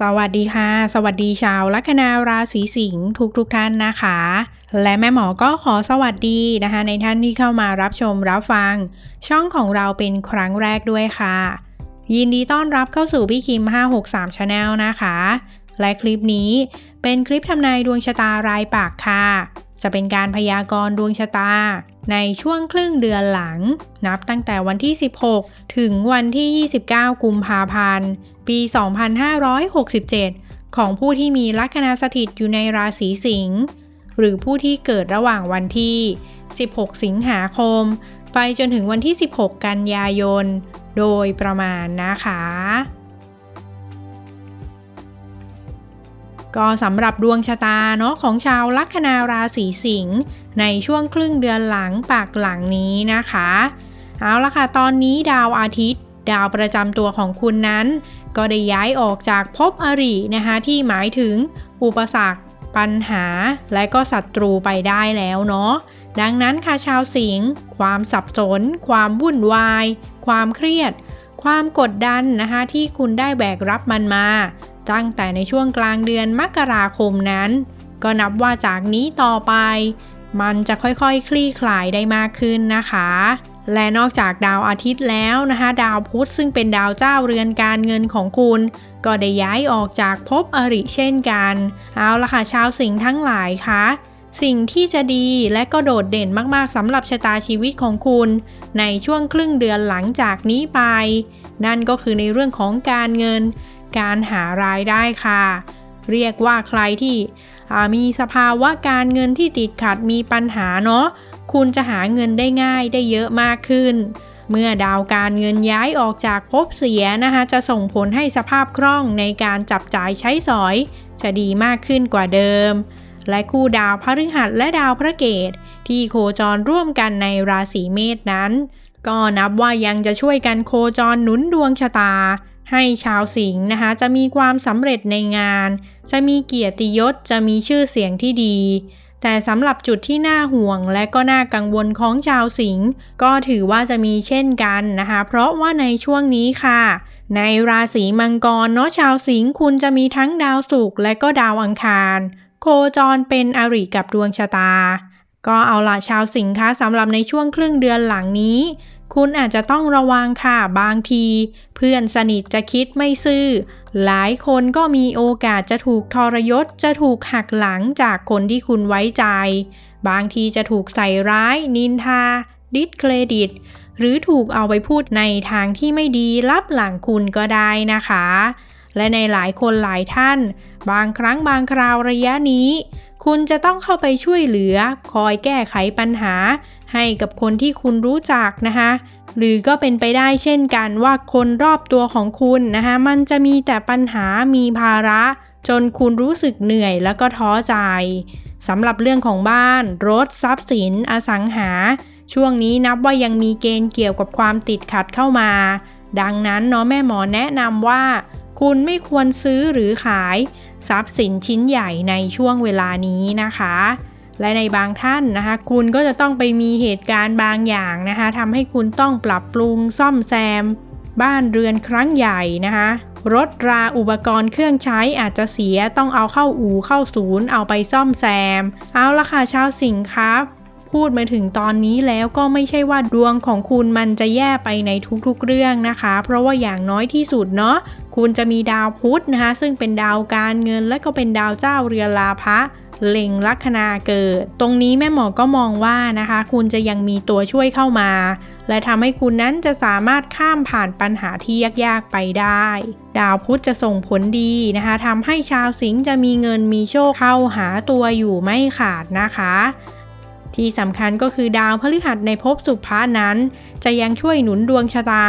สวัสดีค่ะ สวัสดีชาวลัคนาราศีสิงห์ทุกทุกท่านนะคะ และแม่หมอก็ขอสวัสดีนะคะ ในท่านที่เข้ามารับชมรับฟัง ช่องของเราเป็นครั้งแรกด้วยค่ะ ยินดีต้อนรับเข้าสู่พี่คิม 563 Channel นะคะ และคลิปนี้เป็นคลิปทำนายดวงชะตารายปากค่ะ จะเป็นการพยากรณ์ดวงชะตา ในช่วงครึ่งเดือนหลัง นับตั้งแต่วันที่ 16 ถึงวันที่ 29 กุมภาพันธ์ ปี 2567 ของผู้ที่มีลัคนาสถิตอยู่ในราศีสิงห์หรือผู้ที่เกิดระหว่างวันที่ 16 สิงหาคม ไปจนถึงวันที่ 16 กันยายน โดยประมาณนะคะ ก็สำหรับดวงชะตาเนาะของชาวลัคนาราศีสิงห์ในช่วงครึ่งเดือนหลังปากหลังนี้นะคะ เอาละค่ะ ตอนนี้ดาวอาทิตย์ ดาวประจำตัวของคุณนั้น ก็ได้ย้ายออกจากภพอรินะคะที่หมายถึงอุปสรรค ปัญหา และก็ศัตรูไปได้แล้วเนาะดังนั้นค่ะชาวสิงห์ความสับสน ความวุ่นวาย ความเครียด ความกดดันนะคะที่คุณได้แบกรับมันมา ตั้งแต่ในช่วงกลางเดือนมกราคมนั้น ก็นับว่าจากนี้ต่อไป มันจะค่อยๆคคลี่คลายได้มากขึ้นนะคะ และนอกจากดาวอาทิตย์แล้วนะคะ ดาวพุธซึ่งเป็นดาวเจ้าเรือนการเงินของคุณ ก็ได้ย้ายออกจากภพอริเช่นกัน เอาละค่ะชาวสิงห์ทั้งหลายคะสิ่งที่จะดีและก็โดดเด่นมากๆสำหรับชะตาชีวิตของคุณ ในช่วงครึ่งเดือนหลังจากนี้ไป นั่นก็คือในเรื่องของการเงิน การหารายได้ค่ะ เรียกว่าใครที่ มีสภาวะการเงินที่ติดขัดมีปัญหาเนาะ คุณจะหาเงินได้ง่ายได้เยอะมากขึ้น เมื่อดาวการเงินย้ายออกจากภพเสียนะคะ จะส่งผลให้สภาพคล่องในการจับจ่ายใช้สอย จะดีมากขึ้นกว่าเดิม และคู่ดาวพฤหัสและดาวพระเกตที่โคจรร่วมกันในราศีเมษนั้น ก็นับว่ายังจะช่วยกันโคจรหนุนดวงชะตา ให้ชาวสิงห์นะคะ จะมีความสำเร็จในงาน จะมีเกียรติยศจะมีชื่อเสียงที่ดี แต่สำหรับจุดที่น่าห่วงและก็น่ากังวลของชาวสิงห์ก็ถือว่าจะมีเช่นกันนะคะ เพราะว่าในช่วงนี้ค่ะ ในราศีมังกรเนาะชาวสิงห์คุณจะมีทั้งดาวศุกร์และก็ดาวอังคาร โคจรเป็นอริกับดวงชะตาก็เอาละชาวสิงห์คะสำหรับในช่วงครึ่งเดือนหลังนี้ คุณอาจจะต้องระวังค่ะบางที เพื่อนสนิทจะคิดไม่ซื่อ หลายคนก็มีโอกาสจะถูกทรยศจะถูกหักหลังจากคนที่คุณไว้ใจ บางทีจะถูกใส่ร้าย นินทา ดิสเครดิต หรือถูกเอาไปพูดในทางที่ไม่ดีรับหลังคุณก็ได้นะคะ และในหลายคนหลายท่าน บางครั้งบางคราวระยะนี้ คุณจะต้องเข้าไปช่วยเหลือ คอยแก้ไขปัญหา ให้กับคนที่คุณรู้จักนะคะ หรือก็เป็นไปได้เช่นกันว่าคนรอบตัวของคุณนะคะมันจะมีแต่ปัญหามีภาระ จนคุณรู้สึกเหนื่อยแล้วก็ท้อใจสำหรับเรื่องของบ้าน รถทรัพย์สิน อสังหา ช่วงนี้นับว่ายังมีเกณฑ์เกี่ยวกับความติดขัดเข้ามา ดังนั้นเนาะแม่หมอแนะนำว่า คุณไม่ควรซื้อหรือขาย ทรัพย์สินชิ้นใหญ่ในช่วงเวลานี้นะคะ และในบางท่านนะคะ คุณก็จะต้องไปมีเหตุการณ์บางอย่างนะคะทำให้คุณต้องปรับปรุงซ่อมแซม บ้านเรือนครั้งใหญ่นะคะรถราอุปกรณ์เครื่องใช้อาจจะเสียต้องเอาเข้าอู่เข้าศูนย์เอาไปซ่อมแซม เอาละค่ะชาวสิงห์ครับ พูดมาถึงตอนนี้แล้วก็ไม่ใช่ว่าดวงของคุณมันจะแย่ไปในทุกๆเรื่องนะคะ เพราะว่าอย่างน้อยที่สุดเนาะคุณจะมีดาวพุธนะคะ ซึ่งเป็นดาวการเงินและก็เป็นดาวเจ้าเรือลาภะเล็งลัคนาเกิด ตรงนี้แม่หมอก็มองว่านะคะ คุณจะยังมีตัวช่วยเข้ามา และทำให้คุณนั้นจะสามารถข้ามผ่านปัญหาที่ยากๆไปได้ ดาวพุธจะส่งผลดีนะคะทำให้ชาวสิงห์จะมีเงินมีโชคเข้าหาตัวอยู่ไม่ขาดนะคะ ที่สำคัญก็คือดาวพฤหัสในภพสุภานั้น จะยังช่วยหนุนดวงชะตา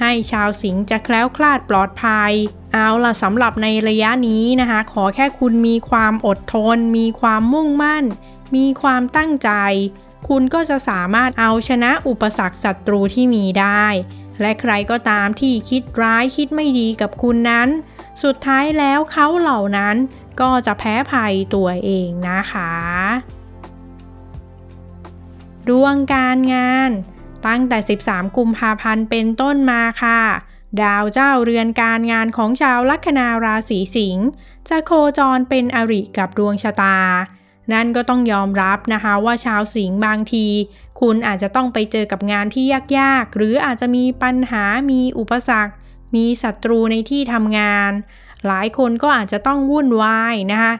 ให้ชาวสิงห์จะแคล้วคลาดปลอดภัย เอาล่ะสำหรับในระยะนี้นะคะ ขอแค่คุณมีความอดทน มีความมุ่งมั่น มีความตั้งใจ คุณก็จะสามารถเอาชนะอุปสรรคศัตรูที่มีได้ และใครก็ตามที่คิดร้ายคิดไม่ดีกับคุณนั้น สุดท้ายแล้วเขาเหล่านั้นก็จะแพ้ภัยตัวเองนะคะ ดวงการงาน ตั้งแต่ 13 กุมภาพันธ์เป็นต้นมาค่ะ ดาวเจ้าเรือนการงานของชาวลัคนาราศีสิงห์จะโคจรเป็นอริกับดวงชะตา นั่นก็ต้องยอมรับนะคะว่าชาวสิงห์บางที คุณอาจจะต้องไปเจอกับงานที่ยากๆ หรืออาจจะมีปัญหามีอุปสรรค มีศัตรูในที่ทำงาน หลายคนก็อาจจะต้องวุ่นวายนะคะ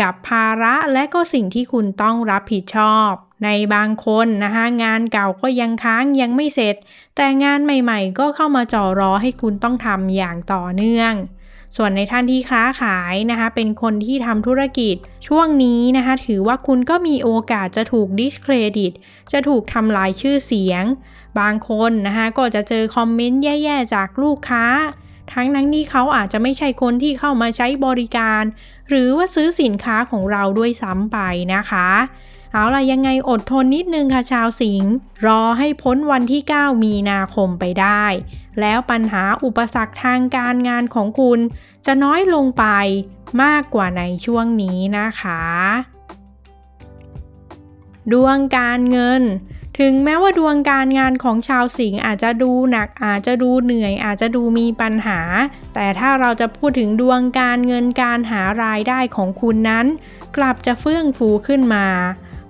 กับภาระและก็สิ่งที่คุณต้องรับผิดชอบ ในบางคนนะคะงานเก่าก็ยังค้างยังไม่เสร็จ แต่งานใหม่ๆ ก็เข้ามาจ่อรอให้คุณต้องทำอย่างต่อเนื่อง ส่วนในท่านที่ค้าขายนะคะเป็นคนที่ทำธุรกิจ ช่วงนี้นะคะถือว่าคุณก็มีโอกาสจะถูกดิสเครดิต จะถูกทำลายชื่อเสียง บางคนนะคะก็จะเจอคอมเมนต์แย่ๆจากลูกค้าทั้งนั้นที่เขาอาจจะไม่ใช่คนที่เข้ามาใช้บริการ หรือว่าซื้อสินค้าของเราด้วยซ้ำไปนะคะ เอาล่ะยังไงอดทนนิดนึงค่ะชาวสิงห์รอให้พ้นวันที่ 9 มีนาคมไปได้ แล้วปัญหาอุปสรรคทางการงานของคุณ จะน้อยลงไปมากกว่าในช่วงนี้นะคะ ดวงการเงิน ถึงแม้ว่าดวงการงานของชาวสิงห์อาจจะดูหนักอาจจะดูเหนื่อย อาจจะดูมีปัญหา แต่ถ้าเราจะพูดถึงดวงการเงินการหารายได้ของคุณนั้น กลับจะเฟื่องฟูขึ้นมา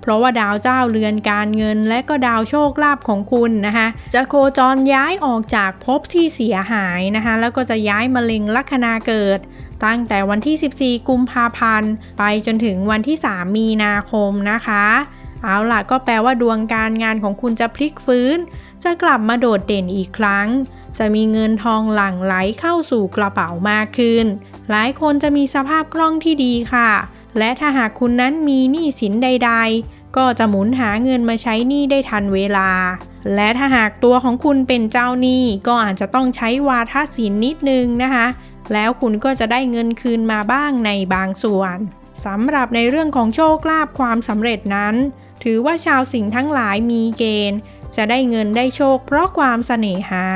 เพราะว่าดาวเจ้าเรือนการเงินและก็ดาวโชคลาภของคุณนะคะ จะโคจรย้ายออกจากภพที่เสียหายนะคะแล้วก็จะย้ายมาเล็งลัคนาเกิดตั้งแต่วันที่ 14 กุมภาพันธ์ ไปจนถึงวันที่ 3 มีนาคมนะคะ เอาล่ะก็แปลว่าดวงการงานของคุณจะพลิกฟื้น จะกลับมาโดดเด่นอีกครั้ง จะมีเงินทองหลั่งไหลเข้าสู่กระเป๋ามากขึ้น หลายคนจะมีสภาพคล่องที่ดีค่ะ และถ้าหากคุณนั้นมีหนี้สินใด ๆ ก็จะหมุนหาเงินมาใช้หนี้ได้ทันเวลา และถ้าหากตัวของคุณเป็นเจ้าหนี้ก็อาจจะต้องใช้วาทศิลป์นิดนึงนะคะ แล้วคุณก็จะได้เงินคืนมาบ้างในบางส่วนสำหรับในเรื่องของโชคลาภความสำเร็จนั้น ถือว่าชาวสิงห์ทั้งหลายมีเกณฑ์ จะได้เงินได้โชคเพราะความเสน่หา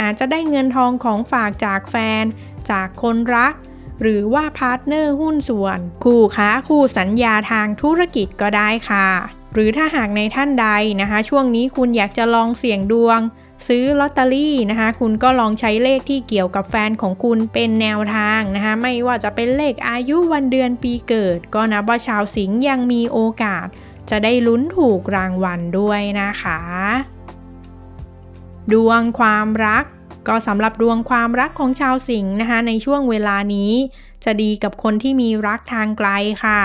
อาจจะได้เงินทองของฝากจากแฟน จากคนรัก หรือว่าพาร์ทเนอร์หุ้นส่วน คู่ค้าคู่สัญญาทางธุรกิจก็ได้ค่ะ หรือถ้าหากในท่านใดนะคะ ช่วงนี้คุณอยากจะลองเสี่ยงดวง ซื้อลอตเตอรี่นะคะ คุณก็ลองใช้เลขที่เกี่ยวกับแฟนของคุณเป็นแนวทางนะคะ ไม่ว่าจะเป็นเลขอายุวันเดือนปีเกิด ก็นับว่าชาวสิงห์ยังมีโอกาส จะได้ลุ้นถูกรางวัลด้วยนะคะ ดวงความรัก ก็สำหรับดวงความรักของชาวสิงห์นะคะ ในช่วงเวลานี้ จะดีกับคนที่มีรักทางไกลค่ะ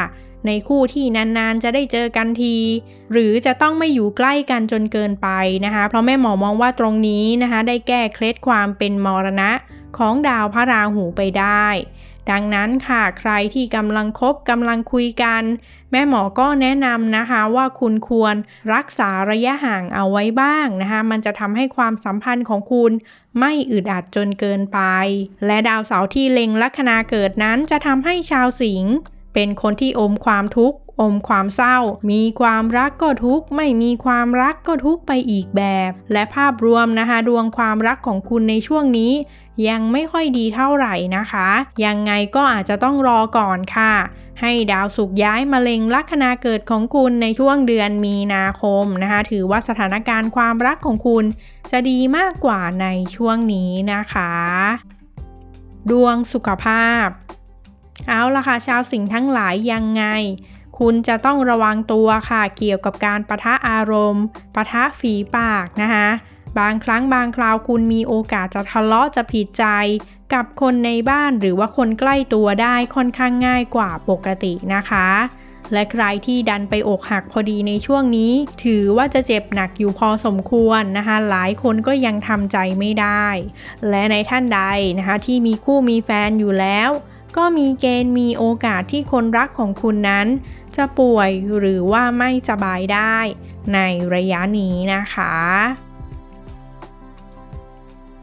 ในคู่ที่นานๆจะได้เจอกันที หรือจะต้องไม่อยู่ใกล้กันจนเกินไปนะคะ เพราะแม่หมอมองว่าตรงนี้นะคะ ได้แก้เคล็ดความเป็นมรณะของดาวพระราหูไปได้ ดังนั้นค่ะ ใครที่กำลังคบกำลังคุยกัน แม่หมอก็แนะนำนะคะว่าคุณควรรักษาระยะห่างเอาไว้บ้างนะคะ มันจะทำให้ความสัมพันธ์ของคุณไม่อึดอัดจนเกินไป และดาวเสาร์ที่เล็งลัคนาเกิดนั้นจะทำให้ชาวสิงห์เป็นคนที่อมความทุกข์ อมความเศร้า มีความรักก็ทุกข์ ไม่มีความรักก็ทุกข์ไปอีกแบบ และภาพรวมนะคะ ดวงความรักของคุณในช่วงนี้ ยังไม่ค่อยดีเท่าไหร่นะคะ ยังไงก็อาจจะต้องรอก่อนค่ะ ให้ดาวสุกย้ายมาเล็งลัคนาเกิดของคุณในช่วงเดือนมีนาคมนะคะ ถือว่าสถานการณ์ความรักของคุณจะดีมากกว่าในช่วงนี้นะคะ ดวงสุขภาพ เอาล่ะค่ะชาวสิงห์ทั้งหลายยังไงคุณจะต้องระวังตัวค่ะเกี่ยวกับการประทะอารมณ์ปะทะฝีปากนะคะ บางครั้งบางคราวคุณมีโอกาสจะทะเลาะจะผิดใจ กับคนในบ้านหรือว่าคนใกล้ตัวได้ค่อนข้างง่ายกว่าปกตินะคะ และใครที่ดันไปอกหักพอดีในช่วงนี้ ถือว่าจะเจ็บหนักอยู่พอสมควรนะคะ หลายคนก็ยังทำใจไม่ได้ และในท่านใดนะคะที่มีคู่มีแฟนอยู่แล้วก็มีเกณฑ์มีโอกาสที่คนรักของคุณนั้น จะป่วยหรือว่าไม่สบายได้ในระยะนี้นะคะ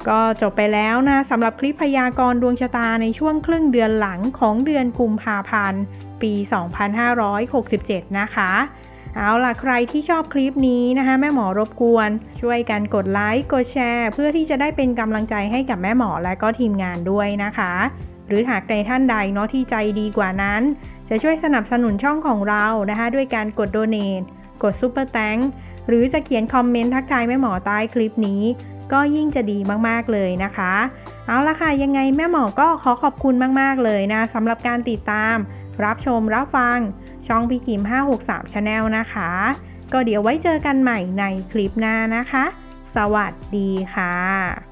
ก็จบไปแล้วนะสำหรับคลิปพยากรณ์ดวงชะตาในช่วงครึ่งเดือนหลังของเดือนกุมภาพันธ์ ปี 2567 นะคะ เอาล่ะใครที่ชอบคลิปนี้นะคะแม่หมอรบกวน ช่วยกันกดไลค์กดแชร์ เพื่อที่จะได้เป็นกำลังใจให้กับแม่หมอและก็ทีมงานด้วยนะคะ หรือหากในท่านใดเนาะที่ใจดีกว่านั้น จะช่วยสนับสนุนช่องของเรานะคะ ด้วยการกดโดเน a กดซุปเปอร์แตงหรือจะเขียนคอมเมนต์ทักทายแม่หมอใต้คลิปนี้ ก็ยิ่งจะดีมากๆเลยนะคะ เอาละค่ะ ยังไงแม่หมอก็ขอขอบคุณมากๆเลยนะสำหรับการติดตาม รับชมรับฟัง ช่องพี่คิม 563 Channel นะคะ ก็เดี๋ยวไว้เจอกันใหม่ในคลิปหน้านะคะ สวัสดีค่ะ